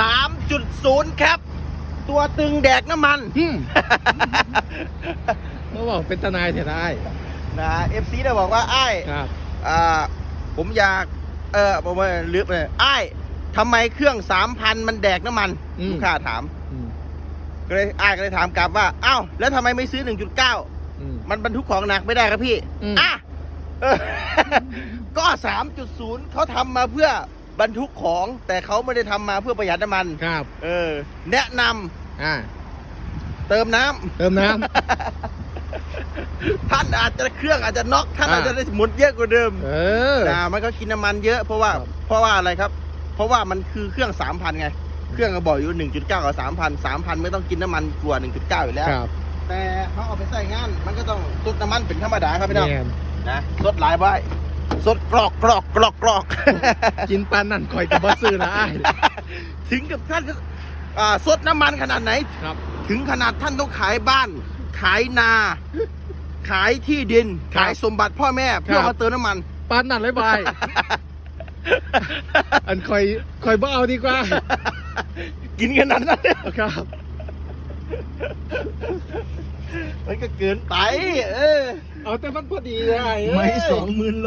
3.0 ครับ ตัวตึงแดกน้ำมันอืมเขาบอกเป็นทนายเสียได้นะเอฟซีได้บอกว่าไอ้ายครับอ่าผมอยาก เออผมว่าลืมเลยไอ้ายทำไมเครื่อง3,000มันแดกน้ำมันอืมลูกค้าถามอืมก็เลยไอ้ายก็เลยถามกลับว่าอ้าวแล้วทำไมไม่ซื้อ 1.9อืมมันบรรทุกของหนักไม่ได้ครับพี่อืมอะเออก็ 3.0เขาทำมาเพื่อ บรรทุกของแต่เขาไม่ได้ทำมาเพื่อประหยัดน้ำมัน ครับ เออ แนะนำอ่า เติมน้ำ เติมน้ท่านอาจจะเครื่องอาจจะน็อกท่านอ่า อาจจะได้หมุนเยอะกว่าเดิมำเออ นะมันก็กินน้ำมันเยอะเพราะว่า ครับเพราะว่าอะไรครับ เพราะว่ามันคือเครื่อง3,000ไง เครื่องก็บอกอยู่1.9กับ3,000 3,000ไม่ต้องกินน้ำมันกว่า1.9อยู่แล้ว ครับแต่เขาเอาไปใส่งาน มันก็ต้องสดน้ำมันเป็นธรรมดาครับพี่น้อง แม่นนะสดหลายใบ สดกรอกกรอกกรอกกรอกกินปานนั่นคอยกับบอซื้อนะอ้ายถึงกับท่านอ่าสดน้ำมันขนาดไหน ครับ ถึงขนาดท่านต้องขายบ้าน ขายนา ขายที่ดินครับขายสมบัติพ่อแม่เพื่อครับมาเติมน้ำมันปานนั่นเลยบายอันคอยคอยบ่เอาดีกว่า กินขนาดนั้นเลยครับ มันก็เกินไป เออ เอาแต่มันพอดีเลยอ้ายเยไม่สองหมื่นโล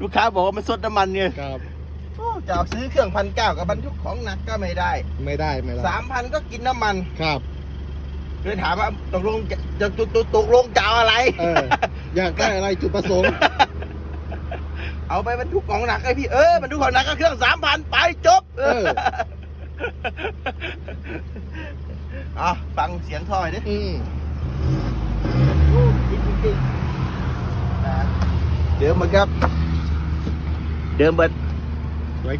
ลูกค้าบอกว่ามันสดน้ำมันเนี่ยครับ โอ้จะเอาซื้อเครื่องพันเก้ากับบรรทุกของหนักก็ไม่ได้ไม่ได้ไม่ได้สามพันก็กินน้ำมันครับ เลยถามว่าตกลงจะจะตกตกตกลงจะเอาอะไร เออ อยากได้อะไรจุดประสงค์ เอาไปบรรทุกของหนักไอ้พี่เออบรรทุกของหนักก็เครื่องสามพันไปจบ เออ อะฟังเสียงท่อหน่อยดิอืมจริงจริงๆนะเดิมเหมือนครับ เดิมเหมือน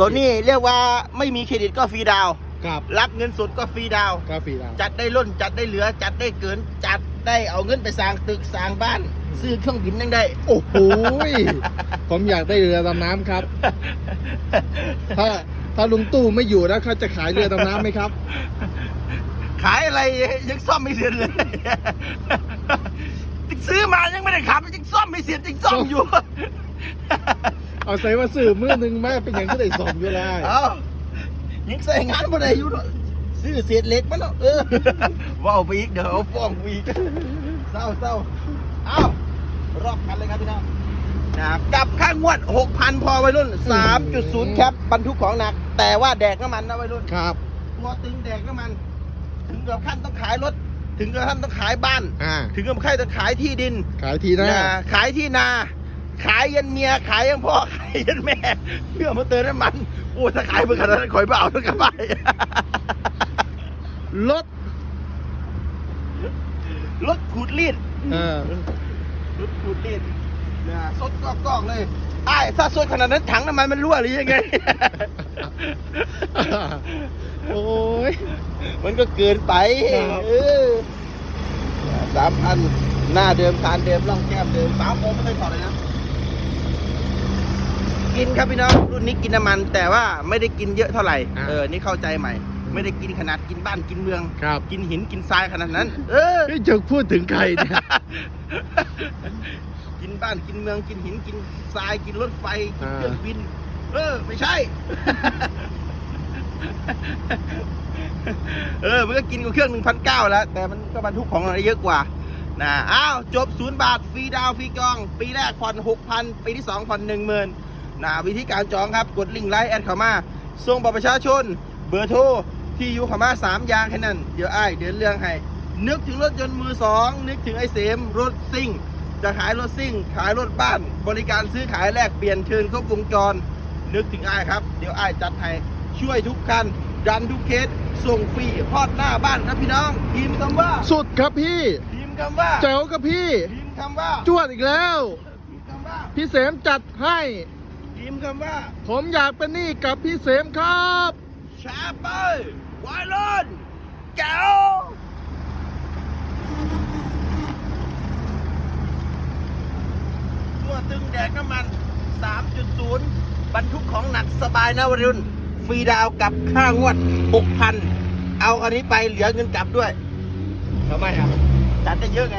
ตัวนี้เรียกว่าไม่มีเครดิตก็ฟรีดาวน์ครับรับเงินสดก็ฟรีดาวน์กาแฟดาว จัดได้ล้นจัดได้เหลือ จัดได้เกิน จัดได้เอาเงินไปสร้างตึกสร้างบ้าน ซื้อเครื่องบินยังได้ โอ้โหยผมอยากได้เรือดำน้ำครับ ถ้าถ้าลุงตู้ไม่อยู่แล้วเขาจะขายเรือดำน้ำไหมครับ ขายอะไรยังซ่อมไม่เสร็จเลยซื้อมายังไม่ได้ขับยังซ่อมไม่เสร็จยังซ่อมอยู่ เอาใส่ว่าสื่อมือหนึ่งแม่เป็นอย่างที่ได้สองอยู่แล้วเอ้ายังใส่งานบ่ได้อยู่เนอะซื้อเศษเหล็กมันเนาะเออว่าวไปอีกเดี๋ยวเอาฟ้องกูอีกเศร้าเศร้าเอ้ารอบกันเลยครับพี่น้องนะครับกับค่างวด 6,000 พอวัยรุ่น 3.0 แคปบรรทุกของหนัก แต่ว่าแดกน้ำมันนะวัยรุ่น ครับตัวตึงแดกน้ำมัน ถึงกับขั้นต้องขายรถ ถึงกับขั้นต้องขายบ้าน อ่า ถึงกับขั้นต้องขายที่ดินขายทีหน้านะขายที่นา ขายยันเมีย ขายยันพ่อ ขายยันแม่เพื่อมาเติมน้ำมันโอ้ถ้าขายเพื่อขนาดนั้นขอยเปล่เอาทั้งกลับบ้านรถรถขูดรีดเออรถขูดรีดนะสดกอกๆเลยไอ้ายถ้าสดขนาดนั้นถังน้ำมันมันรั่วหรือยังไง โอ้ยมันก็เกินไปครับเออสามพันหน้าเดิมทานเดิมร่องแก้มเดิมสามโมงไม่เคยถอดเลยนะ กินครับพี่น้องรุ่นนี้กินน้ำมัน แต่ว่าไม่ได้กินเยอะเท่าไหร่อ่าเออนี่เข้าใจใหม่ ไม่ได้กินขนาดกินบ้านกินเมืองครับกินหินกินทรายขนาดนั้น เออนี่จะพูดถึงใครเนี่ยกินบ้านกินเมืองกินหินกินทรายกินรถไฟกินอ่าเครื่องบิน เออ ไม่ใช่ เออ มันก็กินกับเครื่องหนึ่งพันเก้าแล้ว แต่มันก็บรรทุกของอะไรเยอะกว่า นะ อ้าว จบศูนย์บาท ฟรีดาวฟรีจอง ปีแรกผ่อนหกพันปีที่สองผ่อนหนึ่งหมื่นนะวิธีการจองครับ กดลิงก์ไลน์แอดเข้ามาส่งบัตรประชาชน เบอร์โทร ที่อยู่เข้ามาสามอย่างแค่นั้น เดี๋ยวไอ้เดี๋ยวเรื่องให้ นึกถึงรถยนต์มือสองนึกถึงไอ้เสมรถซิ่ง จะขายรถซิ่ง ขายรถบ้าน บริการซื้อขายแลกเปลี่ยนเชิญครบวงจร นึกถึงไอ้ครับ เดี๋ยวไอ้จัดให้ ช่วยทุกคันดันทุกเคสส่งฟรีพอดหน้าบ้านครับพี่น้องพิมพ์คำว่าสุดครับพี่พิมพ์คำว่าแจ๋วกับพี่พิมพ์คำว่าจวดอีกแล้ว พิมพ์คำว่าพี่เสมจัดให้พิมพ์คำว่า ผมอยากเป็นหนี้กับพี่เสมครับชาเปอร์วายลอนแก้วตัวตึงแดกน้ำมัน 3.0 บรรทุกของหนักสบายนะวรุ่น ฟรีดาวน์กับค่างวด6,000เอาอันนี้ไปเหลือเงินกลับด้วยทำไมครับจัดได้เยอะไง